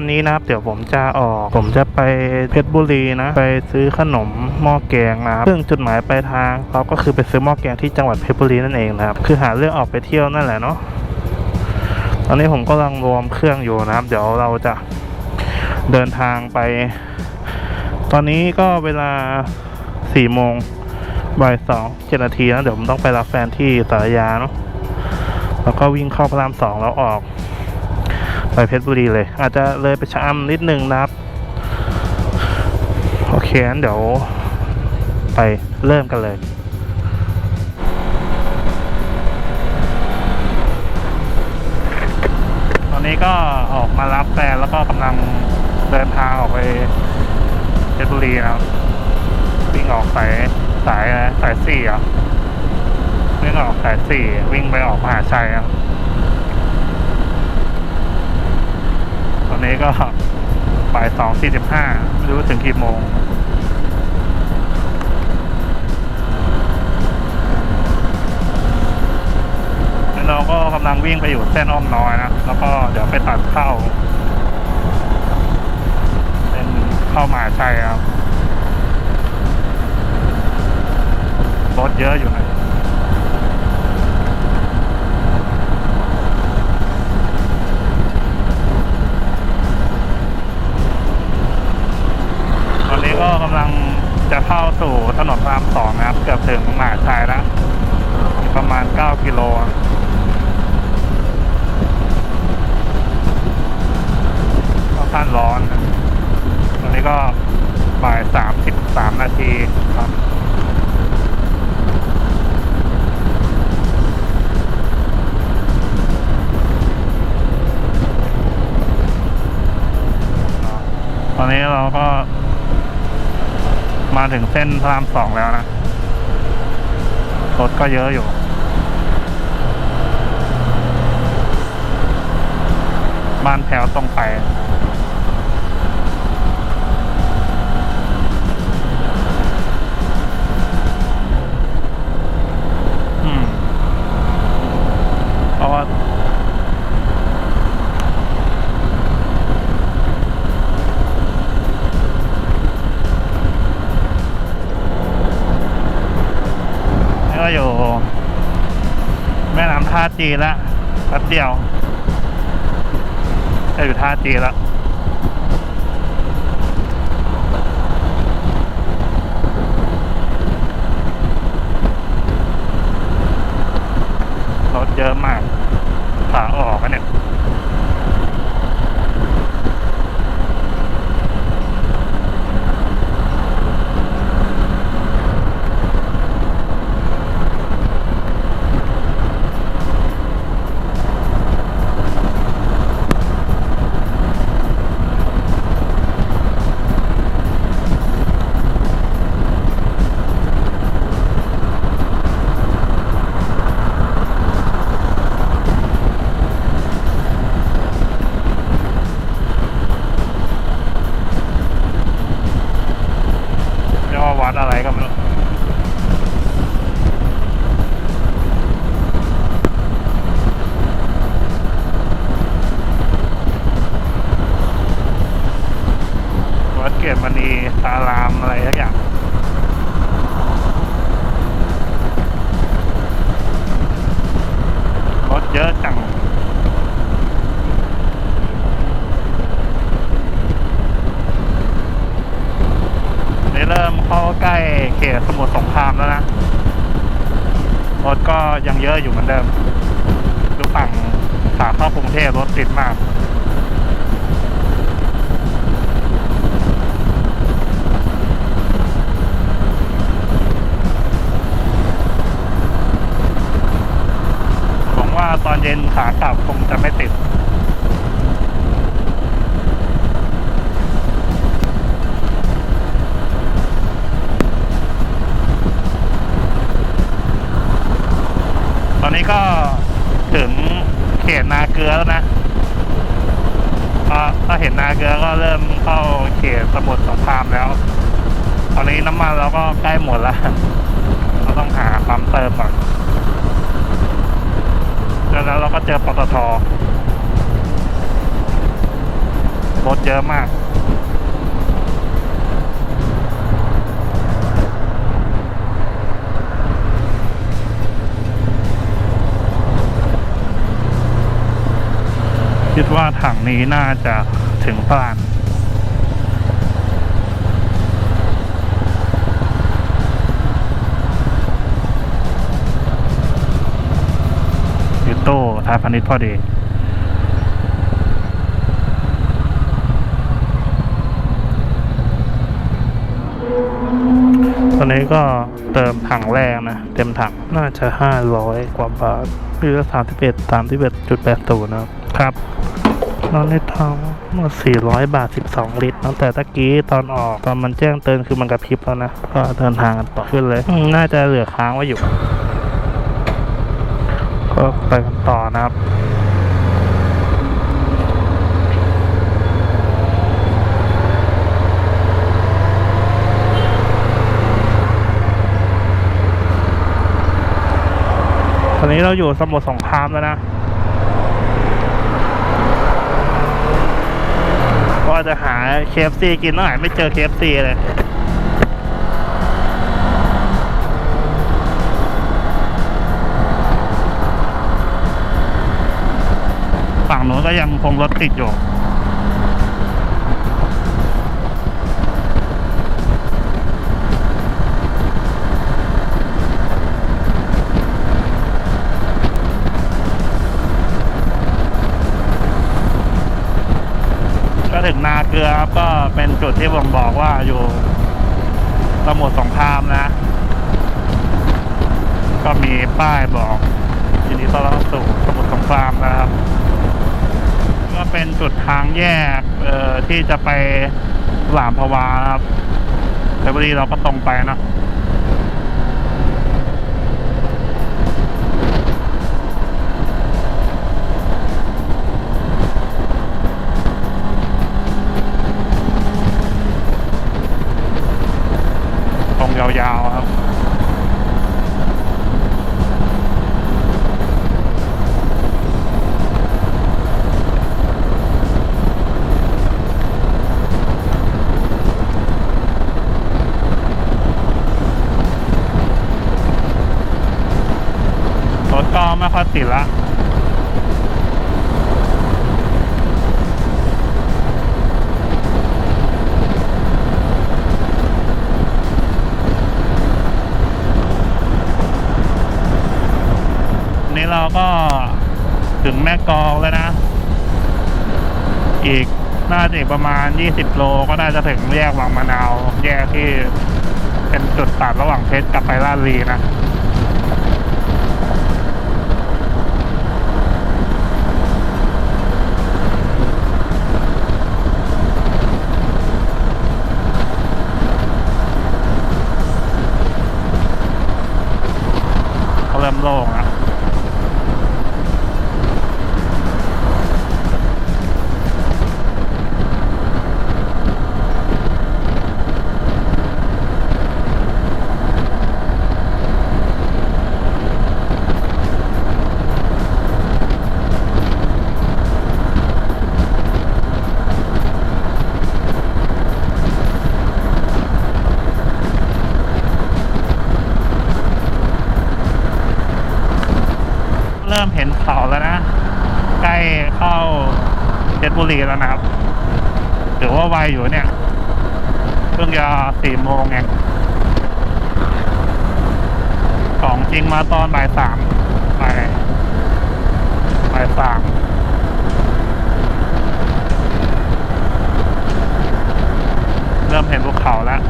วันนี้นะครับ เดี๋ยวผมจะออก ผมจะไปเพชรบุรีนะ ไปซื้อขนมหม้อแกงนะครับซึ่งจุดหมายปลายทางเราก็คือไปซื้อหม้อแกงที่จังหวัดเพชรบุรีนั่นเองนะครับ คือหาเรื่องออกไปเที่ยวนั่นแหละเนาะตอนนี้ผมก็กำลังรวมเครื่องอยู่นะครับ เดี๋ยวเราจะเดินทางไป ตอนนี้ก็เวลาสี่โมงบ่ายสองเจ็ดนาทีนะเดี๋ยวผมต้องไปรับแฟนที่สารยาเนาะแล้วก็วิ่งเข้าพระรามสองแล้วออก ไปเพชรบุรีเลย อาจจะเลยไปชะอำนิดนึงนะครับ โอเคงั้นเดี๋ยวไปเริ่มกันเลยตอนนี้ก็ออกมารับแฟนแล้วก็กำลังเดินทางออกไปเพชรบุรีนะครับวิ่งออกสายสายอะไรสายสี่อะวิ่งออกสายสี่วิ่งไปออกมหาชัยครับ อนนี้ก็บ่ายสองสี่สิบห้าไม่รู้ถึงกี่โมง แล้วเราก็กำลังวิ่งไปอยู่เส้นอ้อมน้อยนะ แล้วก็เดี๋ยวไปตัดเข้า เป็นเข้ามาใช่ครับ รถเยอะอยู่นะ ตอนนี้ก็กำลังจะเข้าสู่ถนนรามสองนะครับ เกือบถึงมหาชัยแล้วประมาณ 9 กิโลก็ขั้นร้อนตอนนี้ก็บ่าย33 นาทีครับตอนนี้เราก็ มาถึงเส้นพระรามสองแล้วนะ รถก็เยอะอยู่ บ้านแถวตรงไปามท่าจีและแป๊บเดียวจะอยู่ท่าจีและรถเยอะมากขาออกอะเนี่ย เขตสมุทรสงครามแล้วนะ รถก็ยังเยอะอยู่เหมือนเดิม ดูฝั่งขาเข้ากรุงเทพรถติดมากผมว่าตอนเย็นขากลับคงจะไม่ติด อนนี้ก็ถึงเขตนาเกลือแล้วนะพอถ้าเห็นนาเกลือก็เริ่มเข้าเขตสมุทรสงครามแล้ว ตอนนี้น้ำมันเราก็ใกล้หมดแล้วเราต้องหาปั๊มเติมก่อนแล้วเราก็เจอปตทรถเยอะมาก คิดว่าถังนี้น่าจะถึงบ้านยูโต้ทายพาณิชย์พอดีตอนนี้ก็เติมถังแรกนะ เต็มถังน่าจะห้าร้อยกว่าบาทหรือสามสิบเอ็ดสามสิบเอ็ดจุดแปดศูนย์นะครับ นอนในถังมาสี่ร้อยบาทสิบสองลิตรตั้งแต่ตะกี้ตอนออกตอนมันแจ้งเตือนคือมันกระพริบแล้วนะ ก็เดินทางกันต่อขึ้นเลย น่าจะเหลือค้างไว้อยู่ ก็ไปกันต่อนะครับตอนนี้เราอยู่สมุทรสงครามแล้วนะ ก็จะหาเคฟซีกินตั้งไหนไม่เจอเคฟซีเลยฝั่งนู้นก็ยังคงรถติดอยู่ับก็เป็นจุดที่ผมบอกว่าอยู่สมุทรสงครามนะ ก็มีป้ายบอกยินดีต้อนรับเข้าสู่สมุทรสงครามนะครับ ก็เป็นจุดทางแยกเอ่อที่จะไปหลามพวานะครับแต่พอดีเราก็ตรงไปนะ ค่อยติดละนี่เราก็ถึงแม่กองแล้วนะ อีกน่าจะประมาณ 20 โลก็น่าจะถึงแยกวังมะนาว แยกที่เป็นจุดตัดระหว่างเพชรกับไปลาดลีนะ ริ่มโล่งแล้ว ไวอยู่เนี่ยเพิ่งจะสี่โมงเองของจริงมาตอนบ่ายสามบ่ายบ่ายสามเริ่มเห็นภูเขาแล้ว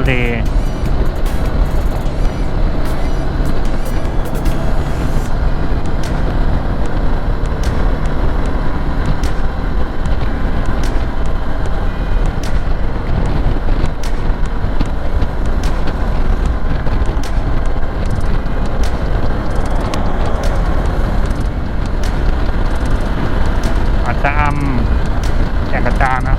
ตเพชรบุรี อาจจะอำแก่งกระจานนะ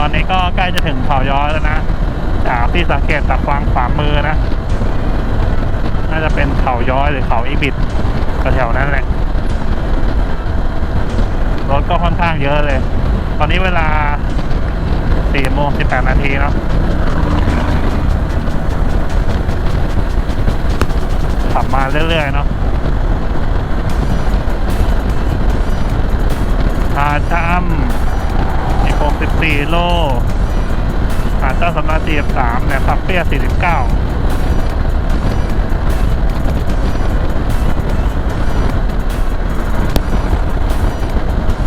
ตอนนี้ก็ใกล้จะถึงเขาย้อยแล้วนะ จาก ที่สังเกตจากฟังขวามือนะ น่าจะเป็นเขาย้อยหรือเขาอีบิดแถวๆนั้นแหละ รถก็ค่อนข้างเยอะเลย ตอนนี้เวลา4โมง18 นาทีเนาะขับมาเรื่อย ๆ เนาะหาดชะอำอีก64โล ขาดเจ้าสำราญ43เนี่ยขับเปี้ย49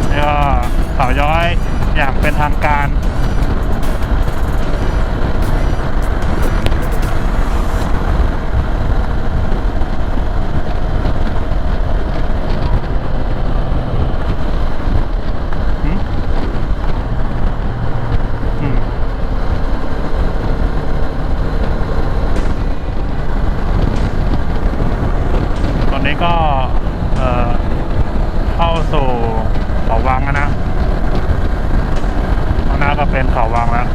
นี่ก็เขาย้อยอย่างเป็นทางการ อืมอืมตอนนี้ก็ เอ่อ เข้าสู่เขาวังแล้วนะข้างหน้าก็เป็นเขาวังแล้ว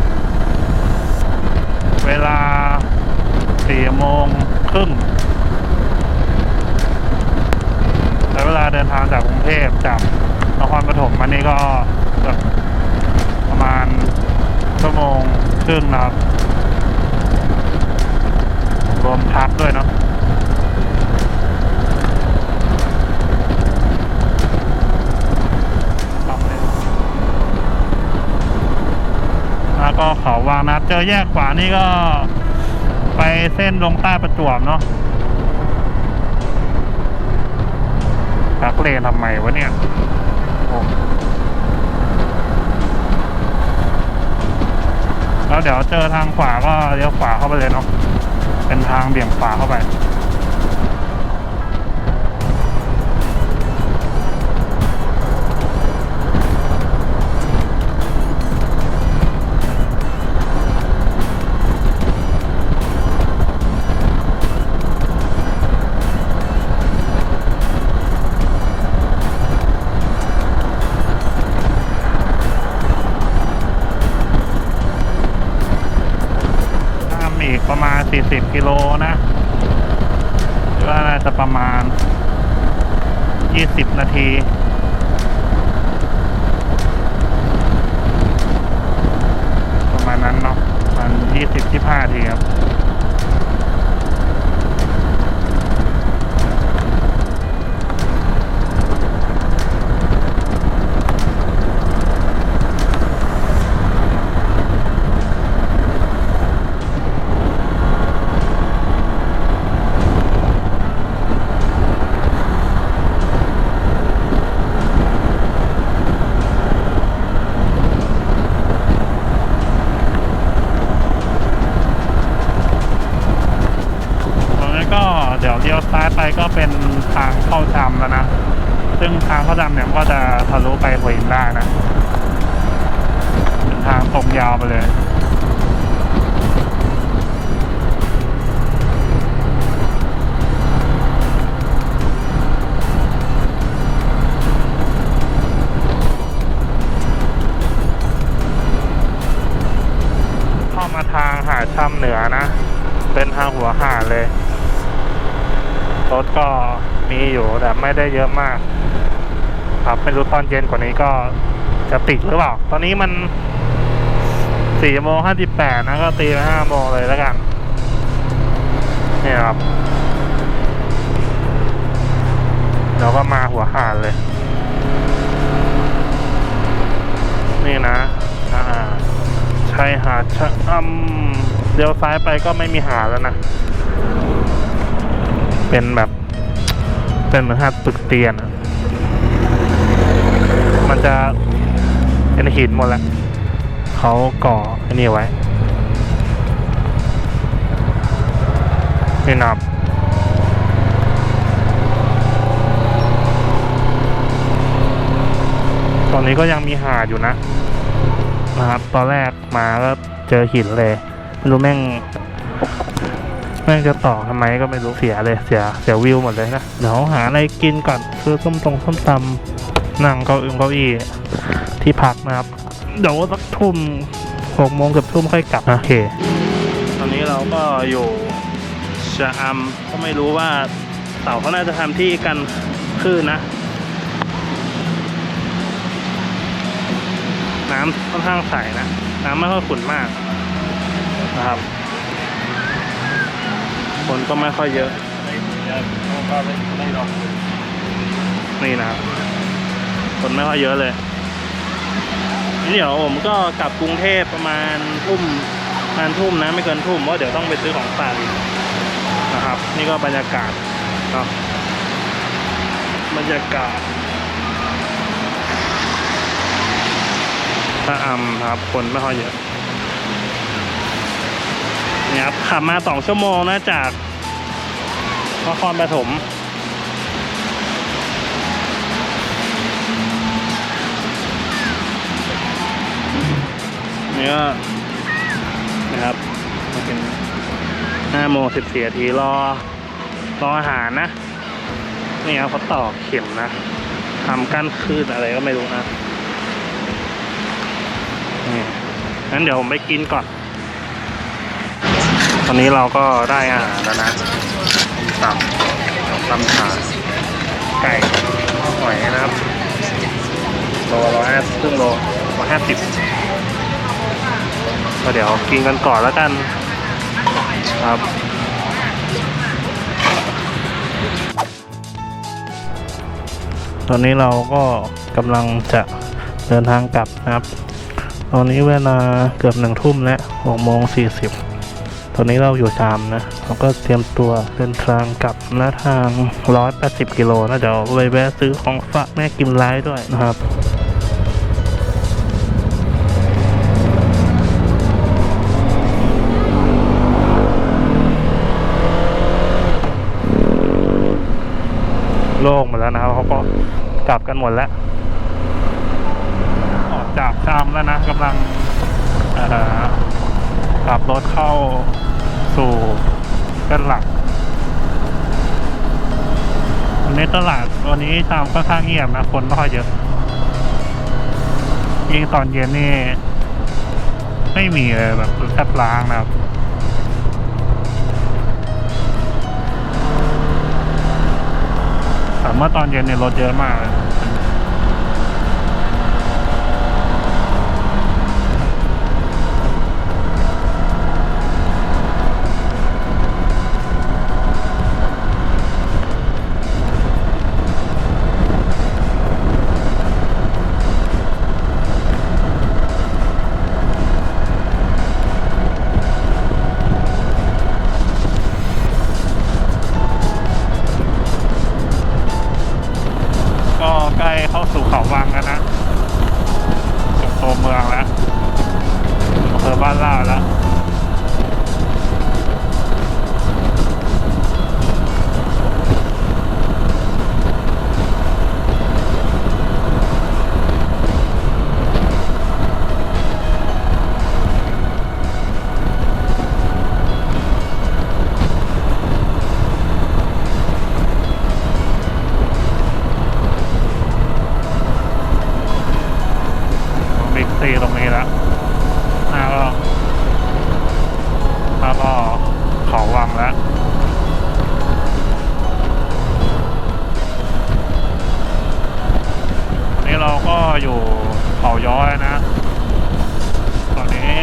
เวลา สี่โมงครึ่งใช้เวลาเดินทางจากกรุงเทพจากนครปฐมมานี่ก็แบบประมาณชั่วโมงครึ่งนะครับ รวมพักด้วยเนาะแล้วก็เขาวางนะเจอแยกขวานี่ก็ ไปเส้นลงใต้ประจวบเนาะรักเลนทำไมวะเนี่ยแล้วเดี๋ยวเจอทางขวาก็เลี้ยวขวาเข้าไปเลยเนาะเป็นทางเบี่ยงขวาเข้าไป 40กิโลนะหรือว่าน่าจะประมาณ 20 นาทีประมาณนั้นเนาะประมาณ20-25นาทีครับ รถก็มีอยู่แต่ไม่ได้เยอะมาก ครับไม่รู้ตอนเย็นกว่านี้ก็จะติดหรือเปล่า ตอนนี้มันสี่โมงห้าสิบแปดนะก็ตีไปห้าโมงเลยแล้วกันนี่ครับเดี๋ยวก็มาหัวหาดเลย นี่นะอ่าชายหาดชะอำเลี้ยวซ้ายไปก็ไม่มีหาดแล้วนะ เป็นแบบ เป็นเหมือนหาดตึกเตียน มันจะเป็นหินหมดละเขาก่อไอ้นี่ไว้นี่นับตอนนี้ก็ยังมีหาดอยู่นะนะครับ ตอนแรกมาก็เจอหินเลย ไม่รู้แม่ง แม่งจะต่อทำไมก็ไม่รู้เสียเลยเสียเสียวิวหมดเลยนะเดี๋ยวหาอะไรกินก่อนซื้อส้มตรงส้มตำนั่งเก้าอี้เก้าอี้ที่พักนะครับเดี๋ยวสักทุ่มหกโมงเกือบทุ่มค่อยกลับโอเค ตอนนี้เราก็อยู่ชะอำก็ไม่รู้ว่าเต่าเขาน่าจะทำที่กันคลื่นนะ น้ำค่อนข้างใสนะ น้ำไม่ค่อยขุ่นมากนะครับ คนก็ไม่ค่อยเยอะ นี่นะครับ คนไม่ค่อยเยอะเลยนี่เดี๋ยวผมก็กลับกรุงเทพประมาณทุ่มประมาณทุ่มนะไม่เกินทุ่มเพราะเดี๋ยวต้องไปซื้อของฝากนะครับ นี่ก็บรรยากาศเนาะบรรยากาศถ้าอำครับ คนไม่ค่อยเยอะ ครับขับมาสองชั่วโมงนะจากนครปฐมนี่ก็นะครับเป็นห้าโมงสิบสี่นาทีรอรออาหารนะนี่ครับเขาต่อเข็มนะทำกั้นคลื่นอะไรก็ไม่รู้นะนี่งั้นเดี๋ยวผมไปกินก่อน ตอนนี้เราก็ได้อาหารแล้วนะตำตำถาไก่หอยนะครับโลร้อยห้าครึ่งโลร้อยห้าสิบก็เดี๋ยวกินกันก่อนแล้วกันครับตอนนี้เราก็กำลังจะเดินทางกลับนะครับ ตอนนี้เวลาเกือบหนึ่งทุ่มแล้วหกโมงสี่สิบ ตอนนี้เราอยู่จามนะเราก็เตรียมตัวเดินทางกลับนะทางร้อยแปดสิบกิโลนะเดี๋ยวไปแวะซื้อของฝากแม่กิมไลท์ด้วยนะครับโล่งหมดแล้วนะครับเขาก็กลับกันหมดแล้ว ออกจากชามแล้วนะกำลังอ่อ ขับรถเข้าสู่กันหลักวันตลาดวันนี้ชามค่อนข้างเงียบนะ คนไม่ค่อยเยอะยิ่งตอนเย็นนี่ ไม่มีเลยแบบแทบล้างนะครับแต่เมื่อตอนเย็นเนี่ยรถเยอะมากเล ต่อวาวังแล้วนะ อยู่เขาย้อยนะ ตอนนี้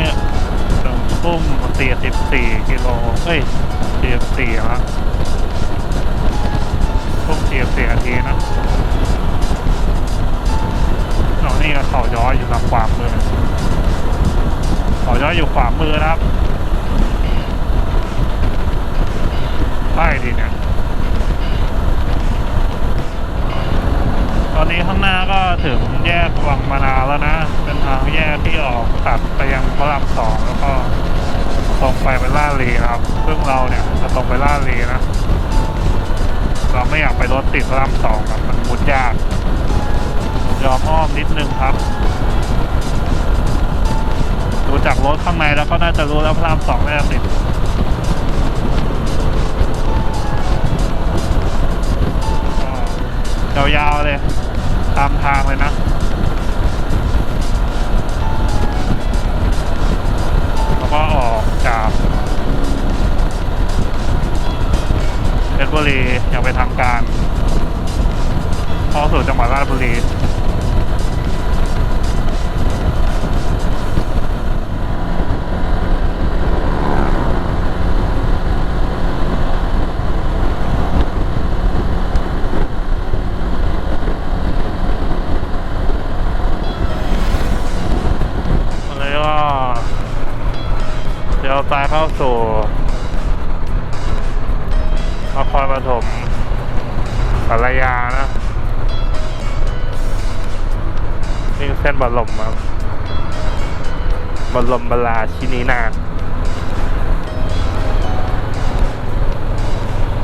หนึ่งทุ่มสี่สิบสี่กิโลเอ้ยสี่สิบสี่ละทุ่มสี่สิบสี่นาทีนะตรงนี้ก็เขาย้อยอยู่ทางขวามือเขาย้อยอยู่ขวามือนะครับใต้ดีเนี่ย อนนี้ข้างหน้าก็ถึงแยกวังมะนาวแล้วนะ เป็นทางแยกที่ออกตัดไปยังพระรามสองแล้วก็ตรงไปเป็นลาดลีครับ ซึ่งเราเนี่ยจะตรงไปลาดลีนะ เราไม่อยากไปรถติดพระรามสองครับมันมุดยากยอมอ้อมนิดนึงครับดูจากรถข้างในแล้วก็น่าจะรู้แล้วพระรามสองน่าจะติดยาวๆเลย ตามทางเลยนะแล้วก็ออกจากเพชรบุรีอย่างไปทางการเข้าสู่จังหวัดราชบุรี เดี๋ยวตายเข้าสู่นครปฐมสารยานะนี่เส้นบรมครับบรมบลาชินีนาถ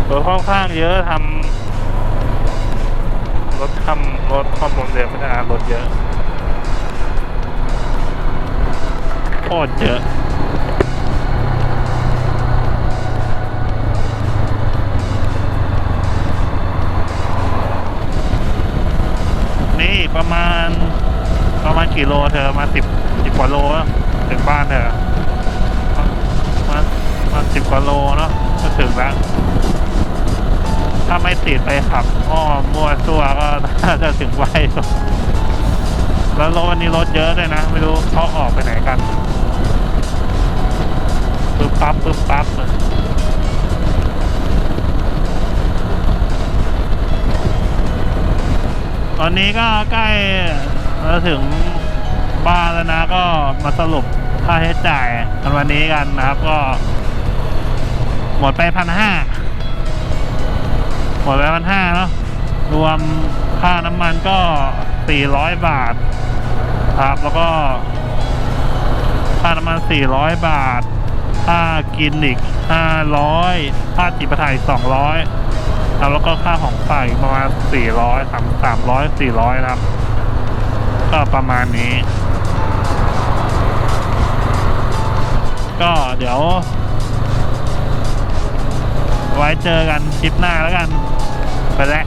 รถค่อนข้างเยอะทำรถทำรถความเร็วไม่ได้รถเยอะโคตรเยอะ มาณ ประมาณกี่โลเธอมาสิบสิบกว่าโลถึงบ้านเธอมามาสิบกว่าโลเนาะก็ถึงแล้วถ้าไม่ติดไปขับอ้อมมั่วซั่วก็น่าจะถึงไวแล้วรถวันนี้รถเยอะเลยนะ ไม่รู้เขาออกไปไหนกันปึ๊บปั๊บปึ๊บปั๊บ ตอนนี้ก็ใกล้จะถึงบ้านแล้วนะก็มาสรุปค่าใช้จ่ายกันวันนี้กันนะครับ ก็ หมดไปพันห้าหมดไปพันห้าเนาะรวมค่าน้ำมันก็สี่ร้อยบาท ครับ แล้วก็ ค่าน้ำมันสี่ร้อยบาท ค่ากินอีกห้าร้อยค่าจิปาถะอีกสองร้อย ครับแล้วก็ค่าของฝ่ากประมาณสี่ร้อยสามสามร้อยสี่ร้อยนะครับ ก็ประมาณนี้ ก็เดี๋ยว ไว้เจอกันคลิปหน้าแล้วกัน ไปแล้ว